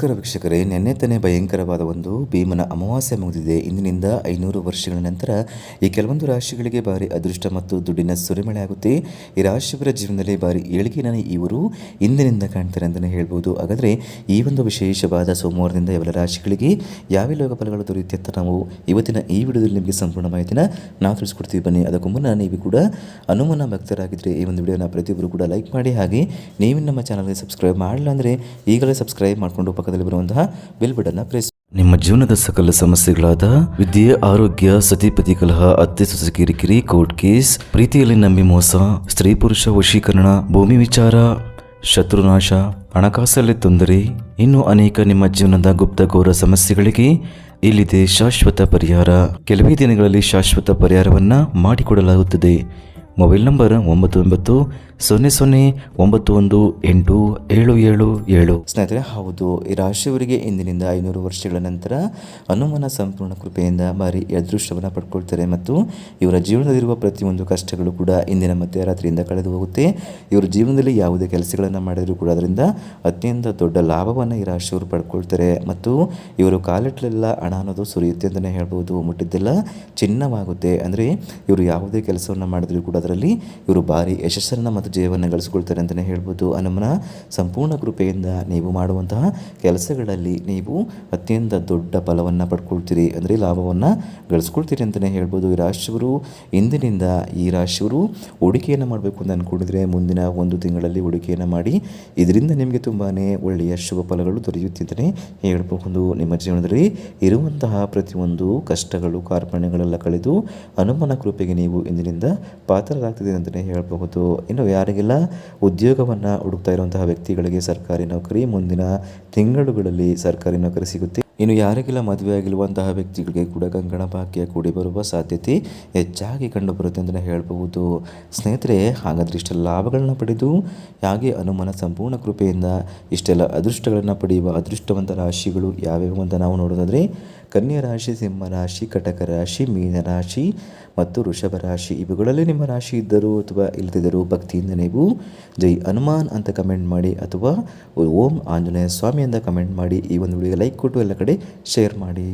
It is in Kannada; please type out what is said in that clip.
ನಮಸ್ಕಾರ ವೀಕ್ಷಕರೇ, ನಿನ್ನೆ ತಾನೇ ಭಯಂಕರವಾದ ಒಂದು ಭೀಮನ ಅಮಾವಾಸ್ಯೆ ಮುಗಿದಿದೆ. ಇಂದಿನಿಂದ ಐನೂರು ವರ್ಷಗಳ ನಂತರ ಈ ಕೆಲವೊಂದು ರಾಶಿಗಳಿಗೆ ಭಾರಿ ಅದೃಷ್ಟ ಮತ್ತು ದುಡ್ಡಿನ ಸುರಿಮಳೆ ಆಗುತ್ತೆ. ಈ ರಾಶಿಯವರ ಜೀವನದಲ್ಲಿ ಭಾರಿ ಏಳಿಗೆಯನ್ನು ಇವರು ಇಂದಿನಿಂದ ಕಾಣ್ತಾರೆ ಅಂತಲೇ ಹೇಳ್ಬೋದು. ಹಾಗಾದರೆ ಈ ಒಂದು ವಿಶೇಷವಾದ ಸೋಮವಾರದಿಂದ ಎಲ್ಲ ರಾಶಿಗಳಿಗೆ ಯಾವ ಲೋಕ ಫಲಗಳು ದೊರೆಯುತ್ತೆ ಅಂತ ನಾವು ಇವತ್ತಿನ ಈ ವಿಡಿಯೋದಲ್ಲಿ ನಿಮಗೆ ಸಂಪೂರ್ಣ ಮಾಹಿತಿನ ನಾವು ತಿಳಿಸ್ಕೊಡ್ತೀವಿ. ಬನ್ನಿ, ಅದಕ್ಕೂ ಮುನ್ನ ನೀವು ಕೂಡ ಅನುಮಾನ ಭಕ್ತರಾಗಿದ್ದರೆ ಈ ಒಂದು ವಿಡಿಯೋನ ಪ್ರತಿಯೊಬ್ಬರು ಕೂಡ ಲೈಕ್ ಮಾಡಿ ಹಾಗೆ ನೀವು ನಮ್ಮ ಚಾನಲ್ಗೆ ಸಬ್ಸ್ಕ್ರೈಬ್ ಮಾಡಲ್ಲ ಅಂದರೆ ಈಗಲೇ ಸಬ್ಸ್ಕ್ರೈಬ್ ಮಾಡಿಕೊಂಡು ಪಕ್ಕದಲ್ಲಿ ಬರುವಂತಹ ಬೆಲ್ ಬಟನ್ನ ಪ್ರೆಸ್ ನಿಮ್ಮ ಜೀವನದ ಸಕಲ ಸಮಸ್ಯೆಗಳಾದ ವಿದ್ಯೆ, ಆರೋಗ್ಯ ಸತಿಪತಿ ಕಲಹ ಅತ್ತೆ, ಸೊಸೆ, ಕಿರಿಕಿರಿ, ಕೋರ್ಟ್ ಕೇಸ್, ಪ್ರೀತಿಯಲ್ಲಿ ನಂಬಿ ಮೋಸ, ಸ್ತ್ರೀ ಪುರುಷ ವಶೀಕರಣ, ಭೂಮಿ ವಿಚಾರ, ಶತ್ರುನಾಶ, ಹಣಕಾಸಲ್ಲಿ ತೊಂದರೆ, ಇನ್ನು ಅನೇಕ ನಿಮ್ಮ ಜೀವನದ ಗುಪ್ತ ಗೌರ ಸಮಸ್ಯೆಗಳಿಗೆ ಇಲ್ಲಿದೆ ಶಾಶ್ವತ ಪರಿಹಾರ. ಕೆಲವೇ ದಿನಗಳಲ್ಲಿ ಶಾಶ್ವತ ಪರಿಹಾರವನ್ನ ಮಾಡಿಕೊಡಲಾಗುತ್ತದೆ. ಮೊಬೈಲ್ ನಂಬರ್ ಒಂಬತ್ತು ಒಂಬತ್ತು ಸೊನ್ನೆ ಸೊನ್ನೆ ಒಂಬತ್ತು ಒಂದು ಎಂಟು ಏಳು ಏಳು ಏಳು. ಸ್ನೇಹಿತರೆ, ಹೌದು, ಈ ರಾಶಿಯವರಿಗೆ ಇಂದಿನಿಂದ ಐನೂರು ವರ್ಷಗಳ ನಂತರ ಹನುಮನ ಸಂಪೂರ್ಣ ಕೃಪೆಯಿಂದ ಭಾರಿ ಅದೃಷ್ಟವನ್ನು ಪಡ್ಕೊಳ್ತಾರೆ ಮತ್ತು ಇವರ ಜೀವನದಲ್ಲಿರುವ ಪ್ರತಿಯೊಂದು ಕಷ್ಟಗಳು ಕೂಡ ಇಂದಿನ ಮಧ್ಯರಾತ್ರಿಯಿಂದ ಕಳೆದು ಹೋಗುತ್ತೆ. ಇವರ ಜೀವನದಲ್ಲಿ ಯಾವುದೇ ಕೆಲಸಗಳನ್ನು ಮಾಡಿದರೂ ಕೂಡ ಅದರಿಂದ ಅತ್ಯಂತ ದೊಡ್ಡ ಲಾಭವನ್ನು ಈ ರಾಶಿಯವರು ಪಡ್ಕೊಳ್ತಾರೆ. ಮತ್ತು ಇವರು ಕಾಲಿಟ್ಲೆಲ್ಲ ಹಣ ಅನ್ನೋದು ಸುರಿಯುತ್ತೆ ಅಂತಲೇ ಹೇಳ್ಬೋದು, ಮುಟ್ಟಿದ್ದೆಲ್ಲ ಚಿನ್ನವಾಗುತ್ತೆ. ಅಂದರೆ ಇವರು ಯಾವುದೇ ಕೆಲಸವನ್ನು ಮಾಡಿದರೂ ಕೂಡ ಅದರಲ್ಲಿ ಇವರು ಭಾರಿ ಯಶಸ್ಸನ್ನು ಮತ್ತು ಜಯವನ್ನು ಗಳಿಸ್ಕೊಳ್ತಾರೆ ಅಂತಲೇ ಹೇಳ್ಬೋದು. ಅನುಮನ ಸಂಪೂರ್ಣ ಕೃಪೆಯಿಂದ ನೀವು ಮಾಡುವಂತಹ ಕೆಲಸಗಳಲ್ಲಿ ನೀವು ಅತ್ಯಂತ ದೊಡ್ಡ ಫಲವನ್ನು ಪಡ್ಕೊಳ್ತೀರಿ. ಅಂದರೆ ಲಾಭವನ್ನು ಗಳಿಸ್ಕೊಳ್ತೀರಿ ಅಂತಲೇ ಹೇಳ್ಬೋದು. ಈ ರಾಶಿಯವರು ಇಂದಿನಿಂದ ಈ ರಾಶಿಯವರು ಹೂಡಿಕೆಯನ್ನು ಮಾಡಬೇಕು ಅಂತ ಅಂದ್ಕೊಂಡಿದ್ರೆ ಮುಂದಿನ ಒಂದು ತಿಂಗಳಲ್ಲಿ ಹೂಡಿಕೆಯನ್ನು ಮಾಡಿ ಇದರಿಂದ ನಿಮಗೆ ತುಂಬಾ ಒಳ್ಳೆಯ ಶುಭ ಫಲಗಳು ದೊರೆಯುತ್ತೆ ಅಂತಲೇ ಹೇಳ್ಬಹುದು. ನಿಮ್ಮ ಜೀವನದಲ್ಲಿ ಇರುವಂತಹ ಪ್ರತಿಯೊಂದು ಕಷ್ಟಗಳು, ಕಾರ್ಪಣ್ಯಗಳೆಲ್ಲ ಕಳೆದು ಹನುಮನ ಕೃಪೆಗೆ ನೀವು ಇಂದಿನಿಂದ ಪಾತ್ರರಾಗ್ತಿದೆ ಅಂತಲೇ ಹೇಳಬಹುದು. ಇನ್ನು ಯಾರಿಗೆಲ್ಲ. ಉದ್ಯೋಗವನ್ನು ಹುಡುಕ್ತಾ ಇರುವಂತಹ ವ್ಯಕ್ತಿಗಳಿಗೆ ಸರ್ಕಾರಿ ನೌಕರಿ ಮುಂದಿನ ತಿಂಗಳುಗಳಲ್ಲಿ ಸರ್ಕಾರಿ ನೌಕರಿ ಸಿಗುತ್ತೆ. ಇನ್ನು ಯಾರಿಗೆಲ್ಲ ಮದುವೆ ಆಗಿರುವಂತಹ ವ್ಯಕ್ತಿಗಳಿಗೆ ಕೂಡ ಗಂಗಣ ಭಾಗ್ಯ ಕೂಡಿ ಬರುವ ಸಾಧ್ಯತೆ ಹೆಚ್ಚಾಗಿ ಕಂಡುಬರುತ್ತೆ ಅಂತಲೇ ಹೇಳಬಹುದು. ಸ್ನೇಹಿತರೆ, ಹಾಗಾದರೆ ಇಷ್ಟೆಲ್ಲ ಲಾಭಗಳನ್ನ ಪಡೆದು ಹಾಗೆ ಅನುಮಾನ ಸಂಪೂರ್ಣ ಕೃಪೆಯಿಂದ ಇಷ್ಟೆಲ್ಲ ಅದೃಷ್ಟಗಳನ್ನು ಪಡೆಯುವ ಅದೃಷ್ಟವಂತ ರಾಶಿಗಳು ಯಾವ್ಯಾವು ಅಂತ ನಾವು ನೋಡೋದಾದರೆ ಕನ್ಯಾ ರಾಶಿ ಸಿಂಹ ರಾಶಿ, ಕಟಕ ರಾಶಿ, ಮೀನ ರಾಶಿ ಮತ್ತು ವೃಷಭ ರಾಶಿ, ಇವುಗಳಲ್ಲಿ ನಿಮ್ಮ ರಾಶಿ ಇದ್ದರೂ ಅಥವಾ ಇಲ್ಲದಿದ್ದರೂ ಭಕ್ತಿಯಿಂದ ನೀವು ಜೈ ಹನುಮಾನ್ ಅಂತ ಕಮೆಂಟ್ ಮಾಡಿ ಅಥವಾ ಓಂ ಆಂಜನೇಯ ಸ್ವಾಮಿ ಅಂತ ಕಮೆಂಟ್ ಮಾಡಿ ಈ ಒಂದು ವಿಡಿಯೋ ಲೈಕ್ ಕೊಟ್ಟು ಎಲ್ಲ ಕಡೆ ಶೇರ್ ಮಾಡಿ.